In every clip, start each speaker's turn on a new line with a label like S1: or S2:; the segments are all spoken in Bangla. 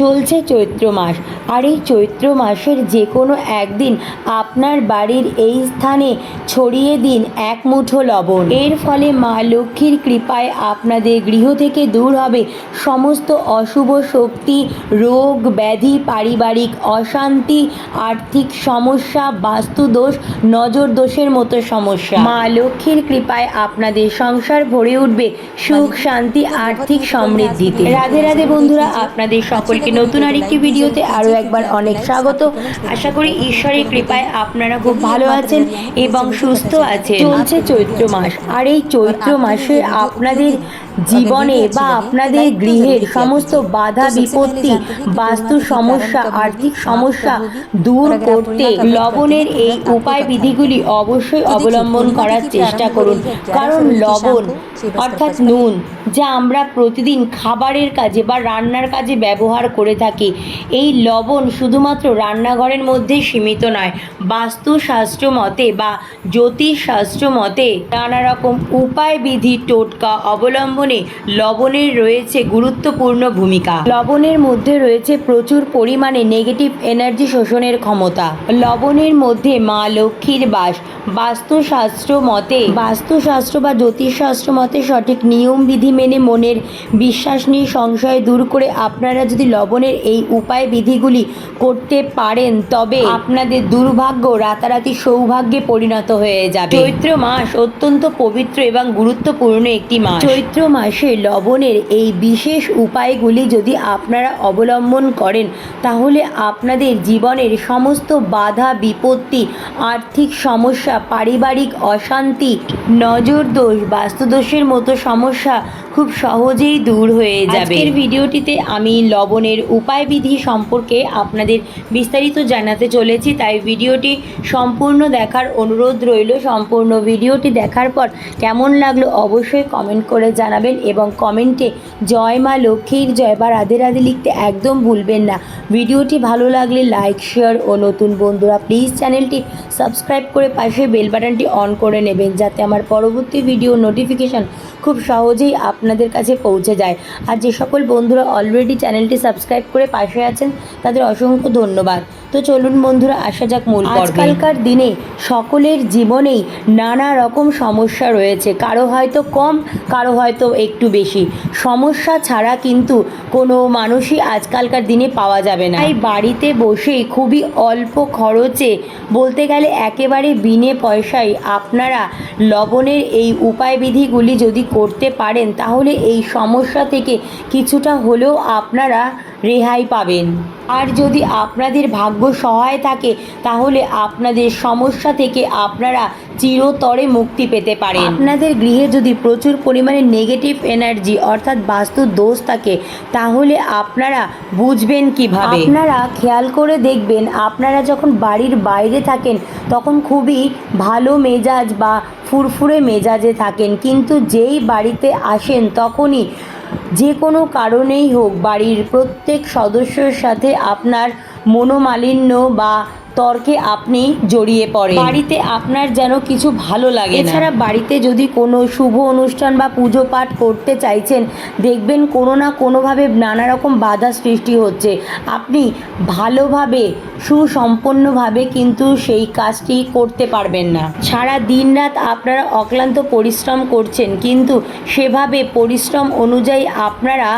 S1: চলছে চৈত্র মাস। আর এই চৈত্র মাসের যে কোনো একদিন আপনার বাড়ির এই স্থানে ছড়িয়ে দিন এক মুঠো লবণ। এর ফলে মা লক্ষ্মীর কৃপায় আপনাদের গৃহ থেকে দূর হবে সমস্ত অশুভ শক্তি, রোগ ব্যাধি, পারিবারিক অশান্তি, আর্থিক সমস্যা, বাস্তুদোষ, নজর দোষের মতো সমস্যা। মা লক্ষ্মীর কৃপায় আপনাদের সংসার ভরে উঠবে সুখ, শান্তি, আর্থিক সমৃদ্ধিতে। রাধে রাধে বন্ধুরা, আপনাদের সকলকে নতুন আরেকটি ভিডিওতে আরও একবার অনেক স্বাগত। আশা করি ঈশ্বরের কৃপায় আপনারা খুব ভালো আছেন এবং সুস্থ আছেন। চলছে চৈত্র মাস। আর এই চৈত্র মাসে আপনাদের জীবনে বা আপনাদের গৃহের সমস্ত বাধা, বিপত্তি, বাস্তু সমস্যা, আর্থিক সমস্যা দূর করতে লবণের এই উপায় বিধিগুলি অবশ্যই অবলম্বন করার চেষ্টা করুন। কারণ লবণ অর্থাৎ নুন যা আমরা প্রতিদিন খাবারের কাজে বা রান্নার কাজে ব্যবহার করে থাকি। এই লবণ শুধুমাত্র রান্নাঘরের মধ্যে সীমিত নয়, বাস্তুশাস্ত্র মতে বা জ্যোতিষশাস্ত্র মতে নানা রকম উপায় বিধি টোটকা অবলম্বনে লবণের রয়েছে গুরুত্বপূর্ণ ভূমিকা। লবণের মধ্যে রয়েছে প্রচুর পরিমাণে নেগেটিভ এনার্জি শোষণের ক্ষমতা। লবণের মধ্যে মা লক্ষ্মীর বাস। বাস্তুশাস্ত্র মতে, বাস্তুশাস্ত্র বা জ্যোতিষশাস্ত্র মতে সঠিক নিয়ম বিধি মেনে মনের বিশ্বাস নিয়ে সংশয় দূর করে আপনারা যদি লবণের এই উপায় বিধিগুলি করতে পারেন তবে আপনাদের দুর্ভাগ্য রাতারাতি সৌভাগ্যে পরিণত হয়ে যাবে। চৈত্র মাস অত্যন্ত পবিত্র এবং গুরুত্বপূর্ণ একটি মাস। চৈত্র মাসে লবণের এই বিশেষ উপায়গুলি যদি আপনারা অবলম্বন করেন তাহলে আপনাদের জীবনের সমস্ত বাধা বিপত্তি আর্থিক সমস্যা পারিবারিক অশান্তি নজর দোষ বাস্তুদোষের মতো সমস্যা খুব সহজেই দূর হয়ে যাবে। আজকের ভিডিওটিতে আমি লবণের উপায় বিধি সম্পর্কে আপনাদের বিস্তারিত জানাতে চলেছি, তাই ভিডিওটি সম্পূর্ণ দেখার অনুরোধ রইল। সম্পূর্ণ ভিডিওটি দেখার পর কেমন লাগল অবশ্যই কমেন্ট করে জানাবেন এবং কমেন্টে জয় মা লক্ষ্মীর জয় বা রাধে রাধে লিখতে একদম ভুলবেন না। ভিডিওটি ভালো লাগলে লাইক, শেয়ার ও নতুন বন্ধুরা প্লিজ চ্যানেলটি সাবস্ক্রাইব করে পাশে বেল বাটনটি অন করে নেবেন, যাতে আমার পরবর্তী ভিডিও নোটিফিকেশন খুব সহজেই আপনাদের কাছে পৌঁছে যায়। আর যে সকল বন্ধুরা অলরেডি চ্যানেলটি সাবস্ক্রাইব করে পাশে আছেন, তাদের অসংখ্য ধন্যবাদ। তো চলুন বন্ধুরা আসা যাক মূল আজকালকার দিনে সকলের জীবনেই নানা রকম সমস্যা রয়েছে। কারও হয়তো কম কারও হয়তো একটু বেশি। সমস্যা ছাড়া কিন্তু কোনো মানুষই আজকালকার দিনে পাওয়া যাবে না। তাই বাড়িতে বসেই খুবই অল্প খরচে বলতে গেলে একেবারে বিনে পয়সায় আপনারা লবণের এই উপায়বিধিগুলি যদি করতে পারেন তাহলে এই সমস্যা থেকে কিছুটা হলেও আপনারা রেহাই পাবেন। আর যদি আপনাদের ভাগ্য সহায় থাকে, তাহলে আপনাদের সমস্যা থেকে আপনারা চিরতরে মুক্তি পেতে পারেন। আপনাদের গৃহে যদি প্রচুর পরিমাণে নেগেটিভ এনার্জি অর্থাৎ বাস্তু দোষ থাকে, তাহলে আপনারা বুঝবেন কীভাবে। আপনারা খেয়াল করে দেখবেন, আপনারা যখন বাড়ির বাইরে থাকেন, তখন খুবই ভালো মেজাজ বা ফুরফুরে মেজাজে থাকেন। কিন্তু যেই বাড়িতে আসেন, তখনই যে কোনো কারণেই হোক বাড়ির প্রত্যেক সদস্যের সাথে আপনার মনোমালিন্য বা তর্কে আপনি জড়িয়ে পড়েন। বাড়িতে আপনার যেন কিছু ভালো লাগে এছাড়া বাড়িতে যদি কোনো শুভ অনুষ্ঠান বা পুজো পাঠ করতে চাইছেন দেখবেন কোনো না কোনোভাবে নানা রকম বাধা সৃষ্টি হচ্ছে। আপনি ভালোভাবে সুসম্পন্নভাবে কিন্তু সেই কাজটি করতে পারবেন না। সারা দিন রাত আপনারা অক্লান্ত পরিশ্রম করছেন কিন্তু সেভাবে পরিশ্রম অনুযায়ী আপনারা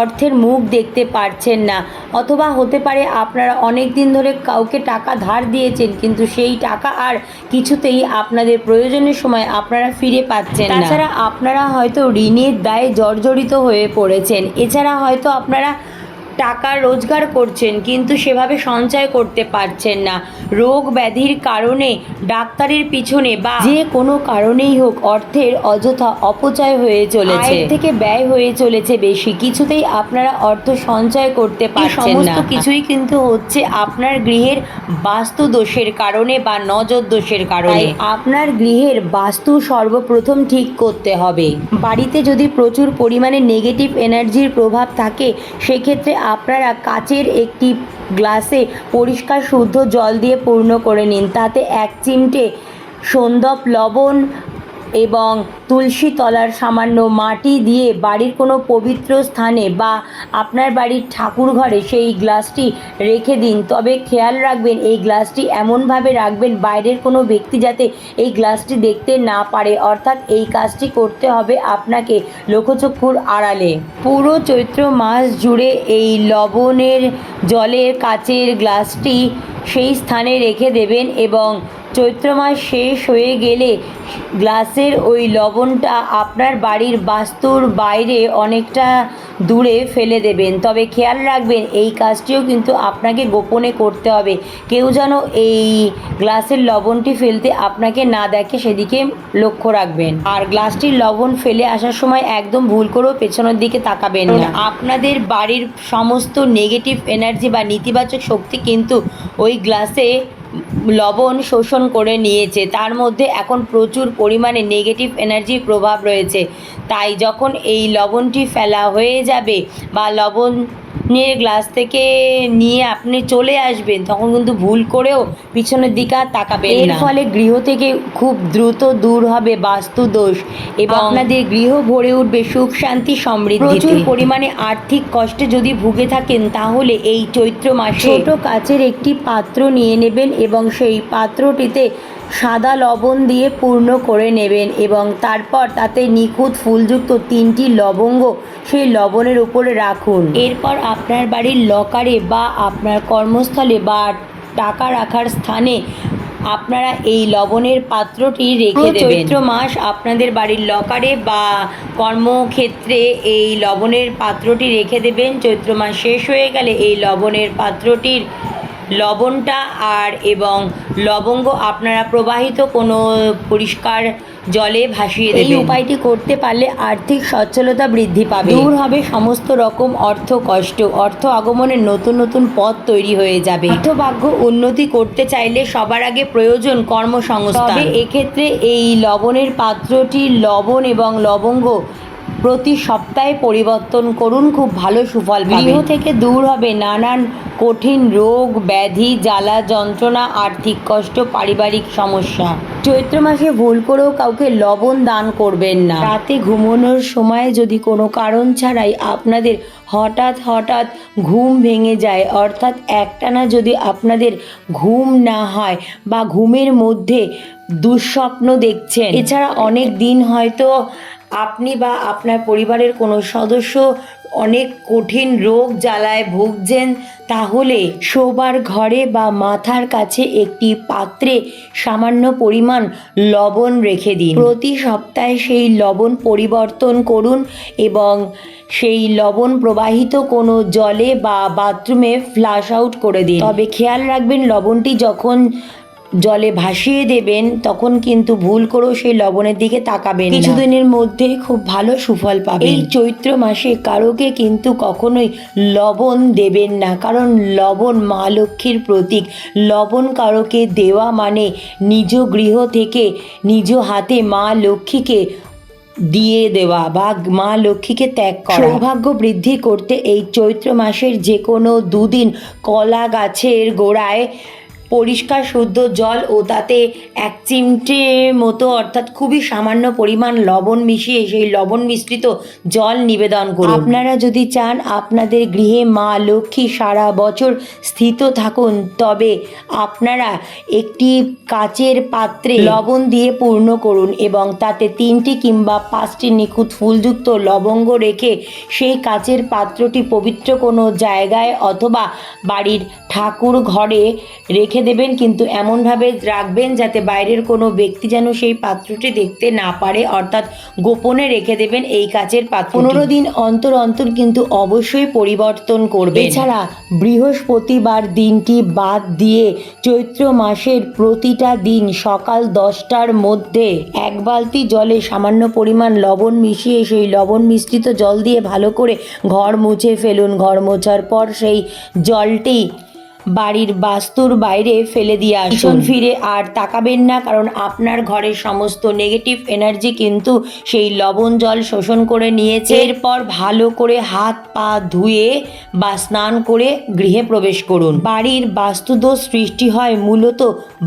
S1: অর্থের মুখ দেখতে পারছেন না। অথবা হতে পারে আপনারা অনেক দিন ধরে কাউকে টাকা ধার দিয়েছেন, কিন্তু সেই টাকা আর কিছুতেই আপনাদের প্রয়োজনের সময় আপনারা ফিরে পাচ্ছেন তাছাড়া আপনারা হয়তো ঋণের দায়ে জর্জরিত হয়ে পড়েছেন। এছাড়া হয়তো আপনারা টাকা রোজগার করছেন কিন্তু সেভাবে সঞ্চয় করতে পারছেন না। রোগ ব্যাধির কারণে ডাক্তারের পিছনে বা যে কোনো কারণেই হোক অর্থের অযথা অপচয় হয়ে চলেছে। থেকে ব্যয় হয়ে চলেছে বেশি কিছুতেই আপনারা অর্থ সঞ্চয় করতে পারছেন না। সমস্ত কিছুই কিন্তু হচ্ছে আপনার গৃহের বাস্তু দোষের কারণে বা নজর দোষের কারণে। আপনার গৃহের বাস্তু সর্বপ্রথম ঠিক করতে হবে। বাড়িতে যদি প্রচুর পরিমাণে নেগেটিভ এনার্জির প্রভাব থাকে সেক্ষেত্রে আপনারা কাচের একটি গ্লাসে পরিষ্কার শুদ্ধ জল দিয়ে পূর্ণ করে নিন। তাতে এক চিমটে সন্দপ লবণ এবং তুলসী তলার সামান্য মাটি দিয়ে বাড়ির কোনো পবিত্র স্থানে বা আপনার বাড়ির ঠাকুর ঘরে সেই গ্লাসটি রেখে দিন। তবে খেয়াল রাখবেন, এই গ্লাসটি এমনভাবে রাখবেন, বাইরের কোনো ব্যক্তি যাতে এই গ্লাসটি দেখতে না পারে। অর্থাৎ এই কাজটি করতে হবে আপনাকে লোকচক্ষুর আড়ালে। পুরো চৈত্র মাস জুড়ে এই লবণের জলের কাচের গ্লাসটি সেই স্থানে রেখে দেবেন এবং চৈত্র মাস শেষ হয়ে গেলে গ্লাসের ওই লবণটা আপনার বাড়ির বাস্তুর বাইরে অনেকটা দূরে ফেলে দেবেন। তবে খেয়াল রাখবেন, এই কাজটিও কিন্তু আপনাকে গোপনে করতে হবে। কেউ যেন এই গ্লাসের লবণটি ফেলতে আপনাকে না দেখে সেদিকে লক্ষ্য রাখবেন। আর গ্লাসটির লবণ ফেলে আসার সময় একদম ভুল করেও পেছনের দিকে তাকাবেন না। আপনাদের বাড়ির সমস্ত নেগেটিভ এনার্জি বা নেতিবাচক শক্তি কিন্তু ওই গ্লাসে লবণ শোষণ করে নিয়েছে। তার মধ্যে এখন প্রচুর পরিমাণে নেগেটিভ এনার্জির প্রভাব রয়েছে। তাই যখন এই লবণটি ফেলা হয়ে যাবে বা লবণের গ্লাস থেকে নিয়ে আপনি চলে আসবেন তখন কিন্তু ভুল করেও পিছনের দিকে আর তাকাবেন এর ফলে গৃহ থেকে খুব দ্রুত দূর হবে বাস্তু দোষ এবং আপনাদের গৃহ ভরে উঠবে সুখ শান্তি সমৃদ্ধি প্রচুর পরিমাণে আর্থিক কষ্টে যদি ভুগে থাকেন তাহলে এই চৈত্র মাসে ছোট কাচের একটি পাত্র নিয়ে নেবেন এবং সেই পাত্রটিতে সাদা লবণ দিয়ে পূর্ণ করে নেবেন এবং তারপর তাতে নিখুঁত ফুলযুক্ত তিনটি লবঙ্গ সেই লবণের উপরে রাখুন। এরপর আপনার বাড়ির লকারে বা আপনার কর্মস্থলে বা টাকা রাখার স্থানে আপনারা এই লবণের পাত্রটি রেখে দেবেন। চৈত্র মাস আপনাদের বাড়ির লকারে বা কর্মক্ষেত্রে এই লবণের পাত্রটি রেখে দেবেন। চৈত্র মাস শেষ হয়ে গেলে এই লবণের পাত্রটির লবণটা আর এবং লবঙ্গ আপনারা প্রবাহিত কোনো পরিষ্কার জলে ভাসিয়ে দেবেন এই উপায়টি করতে পারলে আর্থিক সচ্ছলতা বৃদ্ধি পাবে। দূর হবে সমস্ত রকম অর্থ কষ্ট। অর্থ আগমনের নতুন নতুন পথ তৈরি হয়ে যাবে। অর্থভাগ্য উন্নতি করতে চাইলে সবার আগে প্রয়োজন কর্মসংস্থান। তবে এক্ষেত্রে এই লবণের পাত্রটি লবণ এবং লবঙ্গ প্রতি সপ্তাহে পরিবর্তন করুন, খুব ভালো সুফল গৃহ থেকে দূর হবে নানান কঠিন রোগ, ব্যাধি, জ্বালা, যন্ত্রণা, আর্থিক কষ্ট, পারিবারিক সমস্যা। চৈত্র মাসে ভুল করেও কাউকে লবণ দান করবেন না। রাতে ঘুমানোর সময় যদি কোনো কারণ ছাড়াই আপনাদের হঠাৎ হঠাৎ ঘুম ভেঙে যায়, অর্থাৎ একটানা যদি আপনাদের ঘুম না হয় বা ঘুমের মধ্যে দুঃস্বপ্ন দেখছেন, এছাড়া অনেক দিন হয়তো আপনি বা আপনার পরিবারের কোনো সদস্য অনেক কঠিন রোগ জ্বালায় ভুগছেন, তাহলে শোবার ঘরে বা মাথার কাছে একটি পাত্রে সামান্য পরিমাণ লবণ রেখে দিন। প্রতি সপ্তাহে সেই লবণ পরিবর্তন করুন এবং সেই লবণ প্রবাহিত কোনো জলে বা বাথরুমে ফ্লাশ আউট করে দিন। তবে খেয়াল রাখবেন লবণটি যখন জলে ভাসিয়ে দেবেন তখন কিন্তু ভুল করেও সেই লবণের দিকে তাকাবেন কিছুদিনের মধ্যে খুব ভালো সুফল পাবেন। এই চৈত্র মাসে কারোকে কিন্তু কখনোই লবণ দেবেন না কারণ লবণ মা লক্ষ্মীর প্রতীক। লবণ কারোকে দেওয়া মানে নিজ গৃহ থেকে নিজ হাতে মা লক্ষ্মীকে দিয়ে দেওয়া বা মা লক্ষ্মীকে ত্যাগ করা। সৌভাগ্য বৃদ্ধি করতে এই চৈত্র মাসের যে কোনো দুদিন কলা গাছের গোড়ায় পরিষ্কার শুদ্ধ জল ও তাতে এক চিমটে মতো অর্থাৎ খুবই সামান্য পরিমাণ লবণ মিশিয়ে সেই লবণ মিশ্রিত জল নিবেদন করুন। আপনারা যদি চান আপনাদের গৃহে মা লক্ষ্মী সারা বছর স্থিত থাকুন তবে আপনারা একটি কাচের পাত্রে লবণ দিয়ে পূর্ণ করুন এবং তাতে তিনটি কিংবা পাঁচটি নিখুঁত ফুলযুক্ত লবঙ্গ রেখে সেই কাচের পাত্রটি পবিত্র কোনো জায়গায় অথবা বাড়ির ঠাকুর ঘরে রেখে দেবেন, কিন্তু এমনভাবে রাখবেন যাতে বাইরের কোনো ব্যক্তি যেন সেই পাত্রটি দেখতে না পারে। অর্থাৎ গোপনে রেখে দেবেন এই কাচের পাত্র পনেরো দিন অন্তর অন্তর কিন্তু অবশ্যই পরিবর্তন করবে এছাড়া বৃহস্পতিবার দিনটি বাদ দিয়ে চৈত্র মাসের প্রতিটা দিন সকাল দশটার মধ্যে এক বালতি জলে সামান্য পরিমাণ লবণ মিশিয়ে সেই লবণ মিশ্রিত জল দিয়ে ভালো করে ঘর মুছে ফেলুন। ঘর মোছার পর সেই জলটি বাড়ির বাস্তুর বাইরে ফেলে দিয়ে আসুন। ফিরে আর তাকাবেন না, কারণ আপনার ঘরের সমস্ত নেগেটিভ এনার্জি কিন্তু সেই লবণ জল শোষণ করে নিয়েছে। এরপর ভালো করে হাত পা ধুয়ে বা স্নান করে গৃহে প্রবেশ করুন। বাড়ির বাস্তুদোষ সৃষ্টি হয় মূলত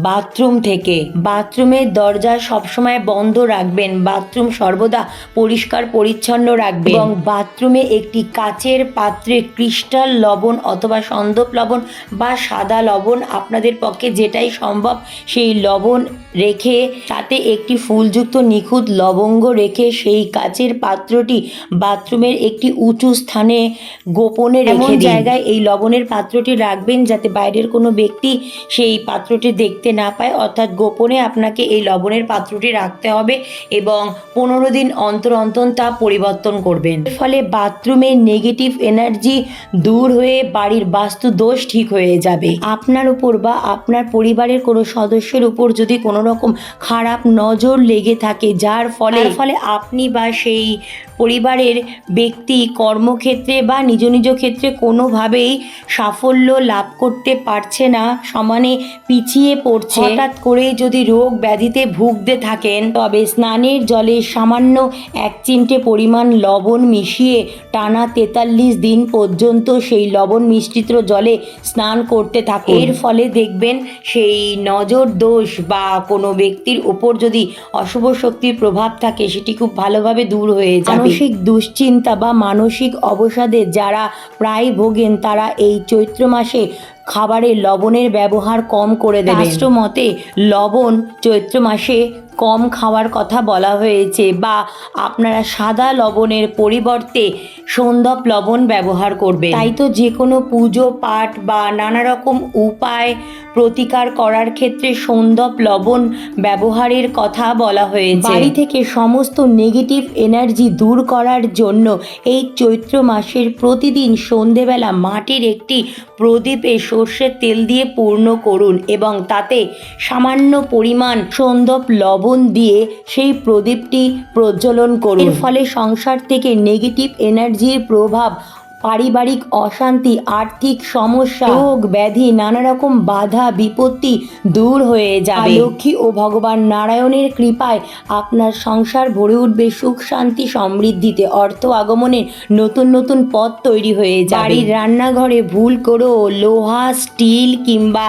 S1: বাথরুম থেকে। বাথরুমের দরজা সবসময় বন্ধ রাখবেন, বাথরুম সর্বদা পরিষ্কার পরিচ্ছন্ন রাখবেন এবং বাথরুমে একটি কাচের পাত্রে ক্রিস্টাল লবণ অথবা সন্দপ লবণ বা সাদা লবণ আপনাদের পক্ষে যেটাই সম্ভব সেই লবণ রেখে তাতে একটি ফুলযুক্ত নিখুঁত লবঙ্গ রেখে সেই কাচের পাত্রটি বাথরুমের একটি উঁচু স্থানে গোপনে রেখে জায়গায় এই লবণের পাত্রটি রাখবেন যাতে বাইরের কোনো ব্যক্তি সেই পাত্রটি দেখতে না পায়। অর্থাৎ গোপনে আপনাকে এই লবণের পাত্রটি রাখতে হবে এবং পনেরো দিন অন্তর অন্তর তা পরিবর্তন করবেন। ফলে বাথরুমের নেগেটিভ এনার্জি দূর হয়ে বাড়ির বাস্তু দোষ ঠিক হয়ে যাবে। আপনার উপর বা আপনার পরিবারের কোনো সদস্যের উপর যদি কোনো রকম খারাপ নজর লেগে থাকে যার ফলে ফলে আপনি বা সেই পরিবারের ব্যক্তি কর্মক্ষেত্রে বা নিজ নিজ ক্ষেত্রে কোনোভাবেই সাফল্য লাভ করতে পারছে না সমানে পিছিয়ে পড়ছে। হঠাৎ করেই যদি রোগ ব্যাধিতে ভুগতে থাকেন তবে স্নানের জলে সামান্য এক চিমটে পরিমাণ লবণ মিশিয়ে টানা তেতাল্লিশ দিন পর্যন্ত সেই লবণ মিশ্রিত জলে স্নান করতে থাকুন এর ফলে দেখবেন সেই নজর দোষ বা কোনো ব্যক্তির উপর যদি অশুভ শক্তির প্রভাব থাকে সেটি খুব ভালোভাবে দূর হয়ে যায় মানসিক দুশ্চিন্তা বা মানসিক অবসাদে যারা প্রায় ভোগেন তারা এই চৈত্র মাসে খাবারে লবণের ব্যবহার কম করে দেবে শাস্ত্র মতে লবণ চৈত্র মাসে কম খাওয়ার কথা বলা হয়েছে বা আপনারা সাদা লবণের পরিবর্তে সন্দপ লবণ ব্যবহার করবে তাই তো যে কোনো পুজো পাঠ বা নানা রকম উপায় প্রতিকার করার ক্ষেত্রে সন্দপ লবণ ব্যবহারের কথা বলা হয়েছে। বাড়ি থেকে সমস্ত নেগেটিভ এনার্জি দূর করার জন্য এই চৈত্র মাসের প্রতিদিন সন্ধেবেলা মাটির একটি প্রদীপে সর্ষের তেল দিয়ে পূর্ণ করুন এবং তাতে সামান্য পরিমাণ সন্দপ লবণ দিয়ে সেই প্রদীপটি প্রজ্বলন করুন। এর ফলে সংসার থেকে নেগেটিভ এনার্জির প্রভাব পারিবারিক অশান্তি আর্থিক সমস্যা রোগ ব্যাধি নানা রকম বাধা বিপত্তি দূর হয়ে যাবে। লক্ষ্মী ও ভগবান নারায়ণের কৃপায় আপনার সংসার ভরে উঠবে সুখ শান্তি সমৃদ্ধিতে। অর্থ আগমনের নতুন নতুন পথ তৈরি হয়ে যাবে। বাড়ির রান্নাঘরে ভুল করেও লোহা স্টিল কিংবা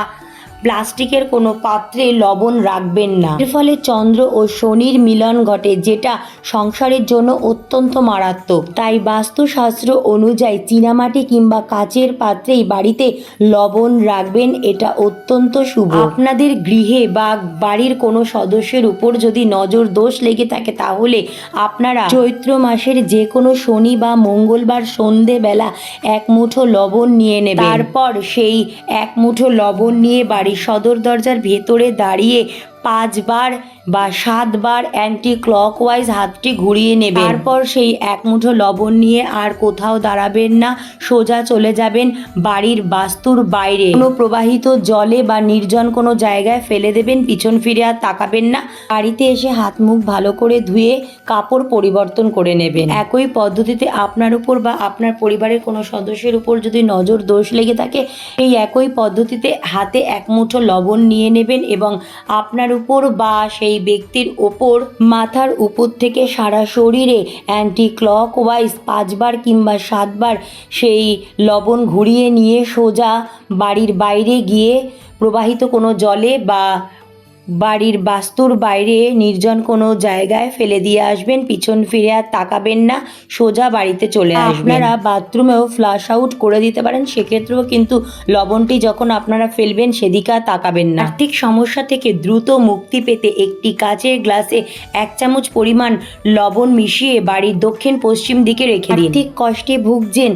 S1: প্লাস্টিকের কোনো পাত্রে লবণ রাখবেন না। এর ফলে চন্দ্র ও শনির মিলন ঘটে, যেটা সংসারের জন্য অত্যন্ত মারাত্মক। তাই বাস্তুশাস্ত্র অনুযায়ী চীনামাটি কিংবা কাচের পাত্রেই বাড়িতে লবণ রাখবেন, এটা অত্যন্ত শুভ। আপনাদের গৃহে বা বাড়ির কোনো সদস্যের উপর যদি নজর দোষ লেগে থাকে, তাহলে আপনারা চৈত্র মাসের যে কোনো শনি বা মঙ্গলবার সন্ধেবেলা এক মুঠো লবণ নিয়ে নেবেন। তারপর সেই এক মুঠো লবণ নিয়ে বাড়ির সদর দরজার ভেতরে দাঁড়িয়ে পাঁচবার বা সাতবার অ্যান্টি ক্লকওয়াইজ হাতটি ঘুরিয়ে নেবেন। তারপর সেই এক মুঠো লবণ নিয়ে আর কোথাও দাঁড়াবেন না, সোজা চলে যাবেন বাড়ির বাস্তুর বাইরে। কোনো প্রবাহিত জলে বা নির্জন কোনো জায়গায় ফেলে দেবেন, পিছন ফিরে আর তাকাবেন না। বাড়িতে এসে হাত মুখ ভালো করে ধুয়ে কাপড় পরিবর্তন করে নেবেন। একই পদ্ধতিতে আপনার উপর বা আপনার পরিবারের কোনো সদস্যের উপর যদি নজর দোষ লেগে থাকে এই একই পদ্ধতিতে হাতে এক মুঠো লবণ নিয়ে নেবেন এবং আপনার উপর বা সেই ব্যক্তির ওপর মাথার উপর থেকে সারা শরীরে অ্যান্টি ক্লক ওয়াইজ পাঁচবার কিংবা সাতবার সেই লবণ ঘুরিয়ে নিয়ে সোজা বাড়ির বাইরে গিয়ে প্রবাহিত কোনো জলে বা বাড়ির বাস্তুর বাইরে নির্জন কোনো জায়গায় ফেলে দিয়ে আসবেন পিছন ফিরে আর তাকাবেন না সোজা বাড়িতে চলে আসবেন। আপনারা বাথরুমেও ফ্লাশ আউট করে দিতে পারেন সেক্ষেত্রেও কিন্তু লবণটি যখন আপনারা ফেলবেন সেদিকে আর তাকাবেন না। আর্থিক সমস্যা থেকে দ্রুত মুক্তি পেতে একটি কাচের গ্লাসে এক চামচ পরিমাণ লবণ মিশিয়ে বাড়ির দক্ষিণ পশ্চিম দিকে রেখে দিন। আর্থিক কষ্টে ভুগছেন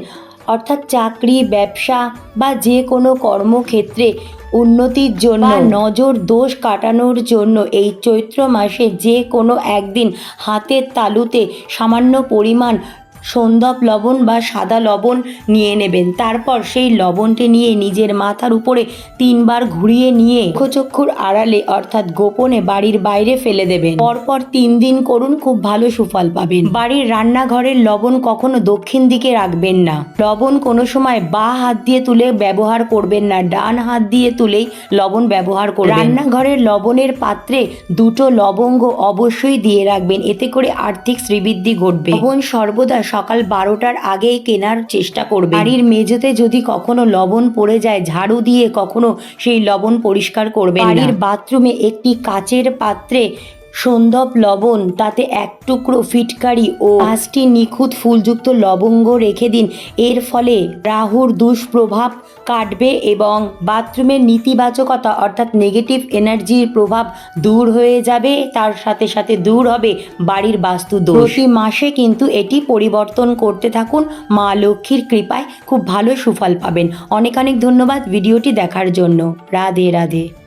S1: অর্থাৎ চাকরি ব্যবসা বা যে কোনো কর্মক্ষেত্রে উন্নতির জন্য নজর দোষ কাটানোর জন্য এই চৈত্র মাসে যে কোনো একদিন হাতের তালুতে সামান্য পরিমাণ সন্দপ লবণ বা সাদা লবণ নিয়ে নেবেন। তারপর সেই লবণটি নিয়ে নিজের মাথার উপরে তিনবার ঘুরিয়ে নিয়ে চক্ষুর আড়ালে, অর্থাৎ গোপনে বাড়ির বাইরে ফেলে দেবেন। পরপর তিন দিন করুন, খুব ভালো সুফল পাবেন। বাড়ির রান্নাঘরের লবণ কখনো দক্ষিণ দিকে রাখবেন না। লবণ কোনো সময় বা হাত দিয়ে তুলে ব্যবহার করবেন না, ডান হাত দিয়ে তুলেই লবণ ব্যবহার করবেন। রান্নাঘরের লবণের পাত্রে দুটো লবঙ্গ অবশ্যই দিয়ে রাখবেন, এতে করে আর্থিক শ্রীবৃদ্ধি ঘটবে। লবণ সর্বদা সকাল বারোটার আগেই কেনার চেষ্টা করবে। বাড়ির মেঝেতে যদি কখনো লবণ পড়ে যায় ঝাড়ু দিয়ে কখনো সেই লবণ পরিষ্কার করবে বাড়ির বাথরুমে একটি কাচের পাত্রে সন্দব লবণ, তাতে এক টুকরো ফিটকারি ও পাঁচটি নিখুঁত ফুলযুক্ত লবঙ্গ রেখে দিন। এর ফলে রাহুর দুষ্প্রভাব কাটবে এবং বাথরুমের নেতিবাচকতা, অর্থাৎ নেগেটিভ এনার্জির প্রভাব দূর হয়ে যাবে। তার সাথে সাথে দূর হবে বাড়ির বাস্তু দোষ। প্রতি মাসে কিন্তু এটি পরিবর্তন করতে থাকুন। মা লক্ষ্মীর কৃপায় খুব ভালো সুফল পাবেন। অনেক অনেক ধন্যবাদ ভিডিওটি দেখার জন্য। রাধে রাধে।